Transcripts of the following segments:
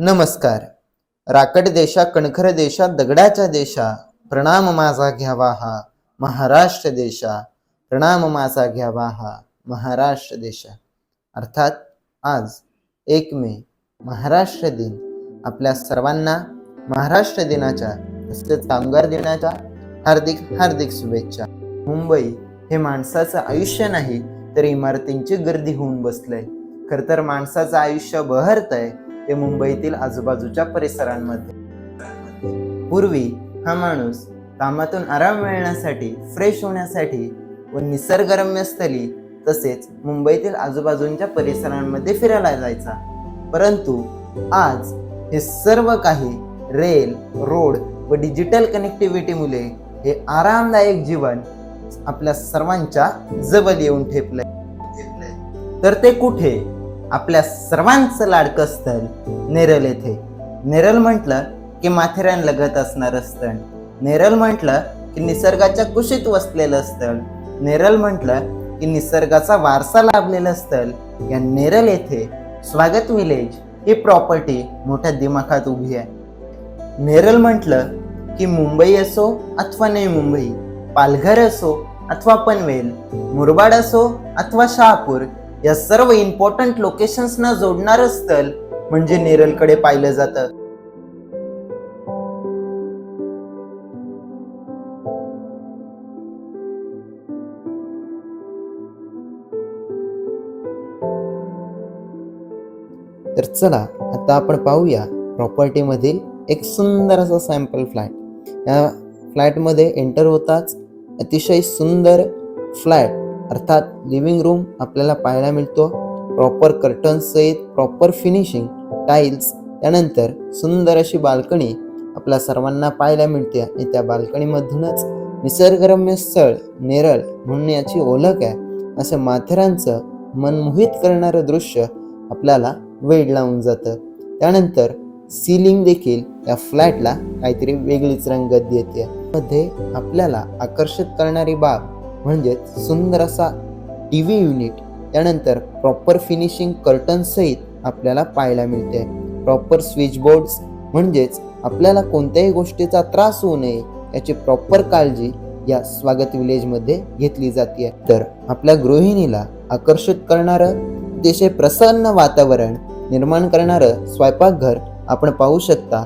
नमस्कार. राकट देशा कणखर देशा दगडाच्या देशा प्रणाम माझा घ्यावा हा महाराष्ट्र देशा प्रणाम माझा घ्यावा हा महाराष्ट्र देशा. अर्थात आज एक मे महाराष्ट्र दिन. आपल्या सर्वांना महाराष्ट्र दिनाच्या तसेच कामगार दिनाच्या हार्दिक हार्दिक शुभेच्छा. मुंबई हे माणसाचं आयुष्य नाही तर इमारतींची गर्दी होऊन बसलंय. खर तर माणसाचं आयुष्य बहरतंय ते मुंबईतील आजूबाजूच्या परिसरांमध्ये. पूर्वी हा माणूस कामातून आराम मिळण्यासाठी फ्रेश होण्यासाठी व निसर्गरम्य स्थली तसेच मुंबईतील आजूबाजूंच्या परिसरांमध्ये फिरायला जायचा. परंतु आज हे सर्व काही रेल रोड व डिजिटल कनेक्टिव्हिटीमुळे हे आरामदायक जीवन आपल्या सर्वांच्या जवळ येऊन ठेपलंय. तर ते कुठे? आपल्या सर्वांचं लाडकं स्थळ नेरल येथे. नेरल म्हटलं की माथेरान लगत असणारं स्थळ. नेरल म्हटलं की निसर्गाच्या कुशीत वसलेलं स्थळ. नेरल म्हटलं की निसर्गाचा वारसा लाभलेलं स्थळ. या नेरल येथे स्वागत विलेज ही प्रॉपर्टी मोठ्या दिमाखात उभी आहे. नेरल म्हटलं की मुंबई असो अथवा नवी मुंबई पालघर असो अथवा पनवेल मुरबाड असो अथवा शहापूर या सर्व इम्पॉर्टंट लोकेशन्सना जोडणारं स्थळ म्हणजे नेरलकडे पाहिलं जातं. तर चला आता आपण पाहूया प्रॉपर्टीमधील एक सुंदर असा सॅम्पल फ्लॅट या फ्लॅटमध्ये एंटर होताच अतिशय सुंदर फ्लॅट अर्थात लिव्हिंग रूम आपल्याला पाहायला मिळतो. प्रॉपर कर्टन्स सहित प्रॉपर फिनिशिंग टाईल्स त्यानंतर सुंदर अशी बाल्कनी आपल्या सर्वांना पाहायला मिळते आणि त्या बाल्कनीमधूनच निसर्गरम्य स्थळ नेरळ म्हणून याची ओळख आहे. असं माथेरानचं मनमोहित करणारं दृश्य आपल्याला वेड लावून जातं. त्यानंतर सिलिंग देखील या फ्लॅटला काहीतरी वेगळीच रंगत देते. मध्ये आपल्याला आकर्षित करणारी बाब म्हणजेच सुंदर असा टी व्ही युनिट त्यानंतर प्रॉपर फिनिशिंग कर्टनसहित आपल्याला पाहायला मिळते. प्रॉपर स्विच बोर्ड्स म्हणजेच आपल्याला कोणत्याही गोष्टीचा त्रास होऊ नये याची प्रॉपर काळजी या स्वागत विलेजमध्ये घेतली जाते. तर आपल्या गृहिणीला आकर्षित करणारं अतिशय प्रसन्न वातावरण निर्माण करणारं स्वयंपाकघर आपण पाहू शकता.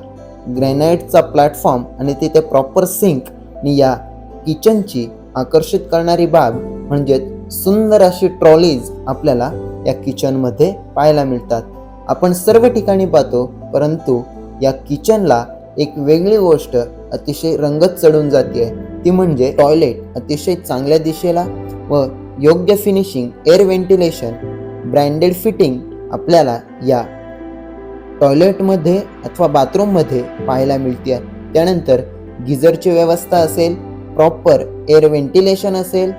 ग्रॅनाईटचा प्लॅटफॉर्म आणि तिथे प्रॉपर सिंक आणि या किचनची आकर्षित करणारी बाब म्हणजे सुंदर अशी ट्रॉलीज आपल्याला या किचनमध्ये पाहायला मिळतात. आपण सर्व ठिकाणी पाहतो परंतु या किचनला एक वेगळी गोष्ट अतिशय रंगत चढून जाते. ती म्हणजे टॉयलेट अतिशय चांगल्या दिशेला व योग्य finishing air ventilation branded fitting आपल्याला या टॉयलेटमध्ये अथवा बाथरूममध्ये पाहायला मिळते. त्यानंतर गिझरची व्यवस्था असेल प्रॉपर एअर व्हेंटिलेशन असेल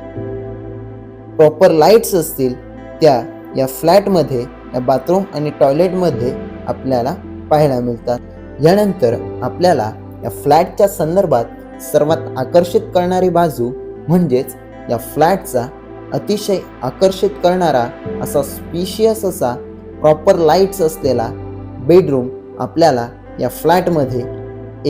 प्रॉपर लाईट्स असतील त्या या फ्लॅटमध्ये या बाथरूम आणि टॉयलेटमध्ये आपल्याला पाहायला मिळतात. यानंतर आपल्याला या फ्लॅटच्या संदर्भात सर्वात आकर्षित करणारी बाजू म्हणजेच या फ्लॅटचा अतिशय आकर्षित करणारा असा स्पिशियस असा प्रॉपर लाईट्स असलेला बेडरूम आपल्याला या फ्लॅटमध्ये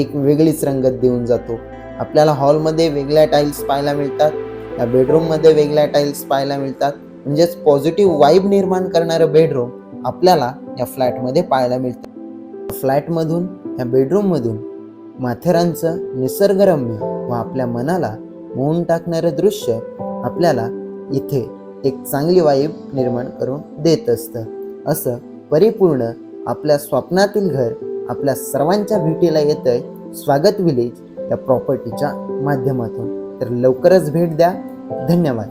एक वेगळीच रंगत देऊन जातो. आपल्याला हॉलमध्ये वेगळ्या टाईल्स पाहायला मिळतात या बेडरूममध्ये वेगळ्या टाईल्स पाहायला मिळतात. म्हणजेच पॉझिटिव्ह वाईब निर्माण करणारं बेडरूम आपल्याला या फ्लॅटमध्ये पाहायला मिळतं. फ्लॅटमधून या बेडरूममधून माथेरानचं निसर्गरम्य व आपल्या मनाला मोहून टाकणारं दृश्य आपल्याला इथे एक चांगली वाईब निर्माण करून देत असतं. असं परिपूर्ण आपल्या स्वप्नातील घर आपल्या सर्वांच्या भेटीला येतंय. स्वागत विलेज त्या प्रॉपर्टीच्या माध्यमातून. तर लवकरच भेट द्या. धन्यवाद.